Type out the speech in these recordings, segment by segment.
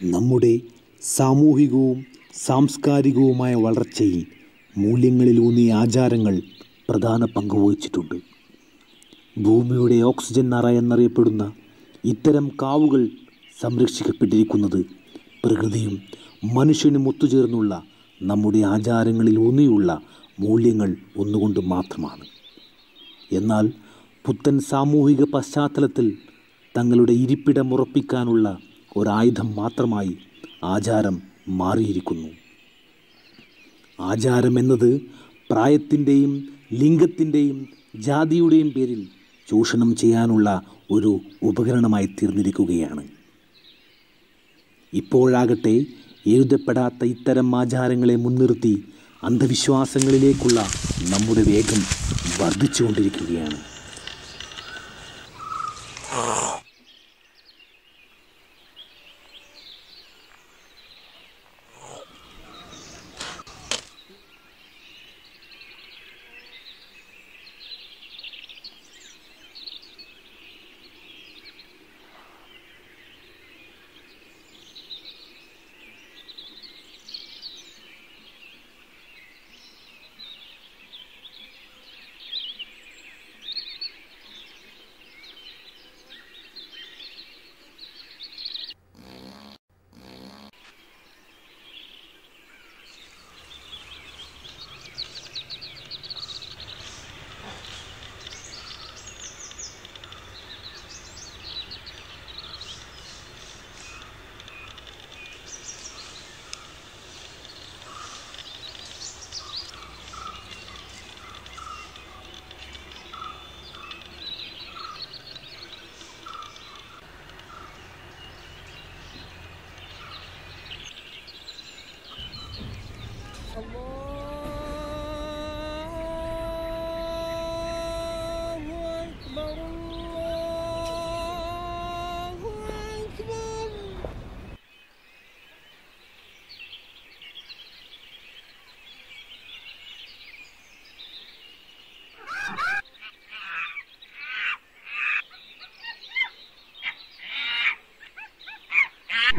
നമ്മുടെ സാമൂഹികവും സാംസ്കാരികവുമായ വളർച്ചയിൽ മൂല്യങ്ങളിലൂന്നിയ ആചാരങ്ങൾ പ്രധാന പങ്ക് വഹിച്ചിട്ടുണ്ട്. ഭൂമിയുടെ ഓക്സിജൻ നറ എന്നറിയപ്പെടുന്ന ഇത്തരം കാവുകൾ സംരക്ഷിക്കപ്പെട്ടിരിക്കുന്നത് പ്രകൃതിയും മനുഷ്യനും ഒത്തുചേർന്നുള്ള നമ്മുടെ ആചാരങ്ങളിൽ ഊന്നിയുള്ള മൂല്യങ്ങൾ ഒന്നുകൊണ്ട് മാത്രമാണ്. എന്നാൽ പുത്തൻ സാമൂഹിക പശ്ചാത്തലത്തിൽ തങ്ങളുടെ ഇരിപ്പിടം ഉറപ്പിക്കാനുള്ള ഒരായുധം മാത്രമായി ആചാരം മാറിയിരിക്കുന്നു. ആചാരം എന്നത് പ്രായത്തിന്റെയും ലിംഗത്തിന്റെയും ജാതിയുടെയും പേരിൽ ചൂഷണം ചെയ്യാനുള്ള ഒരു ഉപകരണമായി തീർന്നിരിക്കുകയാണ്. ഇപ്പോഴാകട്ടെ എഴുതപ്പെടാത്ത ഇത്തരം ആചാരങ്ങളെ മുൻനിർത്തി അന്ധവിശ്വാസങ്ങളിലേക്കുള്ള നമ്മുടെ വേഗം വർദ്ധിച്ചുകൊണ്ടിരിക്കുകയാണ്.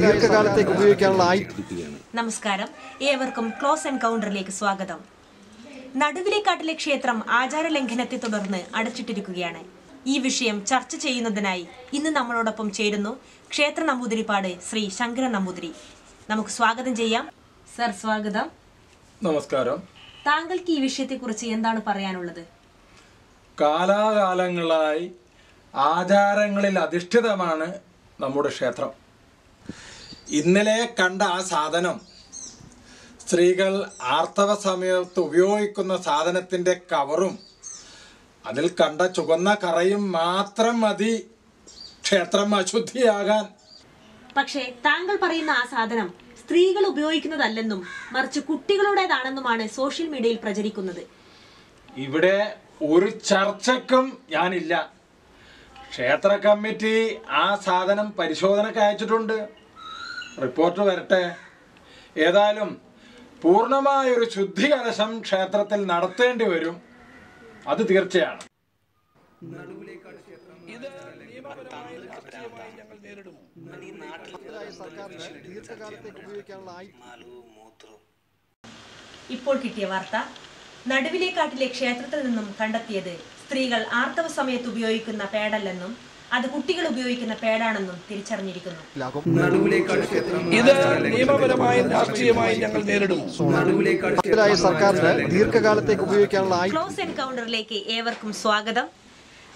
ദീർഘകാലത്തേക്ക് ഉപയോഗിക്കാനുള്ള നമസ്കാരം. ഏവർക്കും ക്ലോസ് എൻകൗണ്ടറിലേക്ക് സ്വാഗതം. നടുവിലേക്കാട്ടിലെ ക്ഷേത്രം ആചാര ലംഘനത്തെ തുടർന്ന് അടച്ചിട്ടിരിക്കുകയാണ്. ഈ വിഷയം ചർച്ച ചെയ്യുന്നതിനായി ഇന്ന് നമ്മളോടൊപ്പം ചേരുന്നു ക്ഷേത്ര നമ്പൂതിരിപ്പാട് ശ്രീ ശങ്കര നമ്പൂതിരി. നമുക്ക് സ്വാഗതം ചെയ്യാം. സർ സ്വാഗതം. നമസ്കാരം. താങ്കൾക്ക് ഈ വിഷയത്തെ കുറിച്ച് എന്താണ് പറയാനുള്ളത്? കാലാകാലങ്ങളായി ആചാരങ്ങളിൽ അധിഷ്ഠിതമാണ് നമ്മുടെ ക്ഷേത്രം. ഇന്നലെ കണ്ട ആ സാധനം സ്ത്രീകൾ ആർത്തവ സമയത്ത് ഉപയോഗിക്കുന്ന സാധനത്തിന്റെ കവറും അതിൽ കണ്ട ചുവന്ന കറയും മാത്രം മതി ക്ഷേത്രം അശുദ്ധിയാകാൻ. പക്ഷേ താങ്കൾ പറയുന്ന ആ സാധനം സ്ത്രീകൾ ഉപയോഗിക്കുന്നതല്ലെന്നും മറിച്ച് കുട്ടികളുടേതാണെന്നുമാണ് സോഷ്യൽ മീഡിയയിൽ പ്രചരിക്കുന്നത്. ഇവിടെ ഒരു ചർച്ചക്കും ഞാനില്ല. ക്ഷേത്ര കമ്മിറ്റി ആ സാധനം പരിശോധനയ്ക്ക് അയച്ചിട്ടുണ്ട്. റിപ്പോർട്ട് വരട്ടെ. ഏതായാലും പൂർണമായൊരു ശുദ്ധി കലശം ക്ഷേത്രത്തിൽ നടത്തേണ്ടി വരും. അത് തീർച്ചയാണ്. ആയി ഇപ്പോൾ കിട്ടിയ വാർത്ത നടുവിലേക്കാട്ടിലെ ക്ഷേത്രത്തിൽ നിന്നും കണ്ടെത്തിയത് സ്ത്രീകൾ ആർത്തവ സമയത്ത് ഉപയോഗിക്കുന്ന പേടല്ലെന്നും അത് കുട്ടികൾ ഉപയോഗിക്കുന്ന പേടാണെന്നും തിരിച്ചറിഞ്ഞിരിക്കുന്നു. ഇത് നിയമപരമായും രാഷ്ട്രീയമായും ഞങ്ങൾ നേരിടും. ായ സർക്കാരിന് ദീർഘകാലത്തേക്ക് ഉപയോഗിക്കാനുള്ള ക്ലോസ് എൻകൗണ്ടറിലേക്ക് ഏവർക്കും സ്വാഗതം.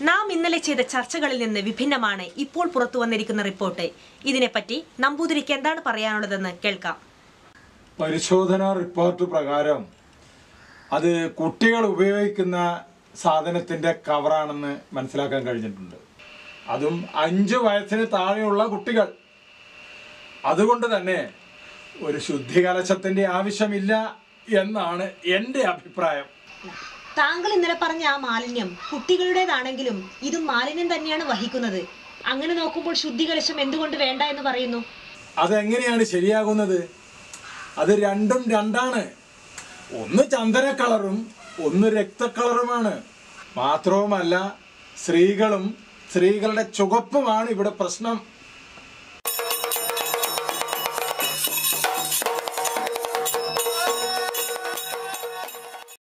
നാം ഇന്നലെ ചെയ്ത ചർച്ചകളിൽ നിന്ന് വിഭിന്നമാണ് ഇപ്പോൾ പുറത്തു വന്നിരിക്കുന്ന റിപ്പോർട്ട്. ഇതിനെപ്പറ്റി നമ്പൂതിരിക്ക് എന്താണ് പറയാനുള്ളതെന്ന് കേൾക്കാം. പരിശോധനാ റിപ്പോർട്ട് പ്രകാരം അത് കുട്ടികൾ ഉപയോഗിക്കുന്ന സാധനത്തിന്റെ കവറാണെന്ന് മനസ്സിലാക്കാൻ കഴിഞ്ഞിട്ടുണ്ട്. അതും അഞ്ച് വയസ്സിന് താഴെയുള്ള കുട്ടികൾ. അതുകൊണ്ട് തന്നെ ഒരു ശുദ്ധി ശുദ്ധികലശത്തിന്റെ ആവശ്യമില്ല എന്നാണ് എന്റെ അഭിപ്രായം. താങ്കൾ ഇന്നലെ പറഞ്ഞ ആ മാലിന്യം കുട്ടികളുടേതാണെങ്കിലും ഇത് മാലിന്യം തന്നെയാണ് വഹിക്കുന്നത്. അങ്ങനെ നോക്കുമ്പോൾ ശുദ്ധി കലശം എന്തുകൊണ്ട് വേണ്ട എന്ന് പറയുന്നു? അതെങ്ങനെയാണ് ശരിയാകുന്നത്? അത് രണ്ടും രണ്ടാണ്. ഒന്ന് ചന്ദന കളറും ഒന്ന് രക്തക്കളറുമാണ്. മാത്രവുമല്ല സ്ത്രീകളും സ്ത്രീകളുടെ ചുവപ്പുമാണ് ഇവിടെ പ്രശ്നം.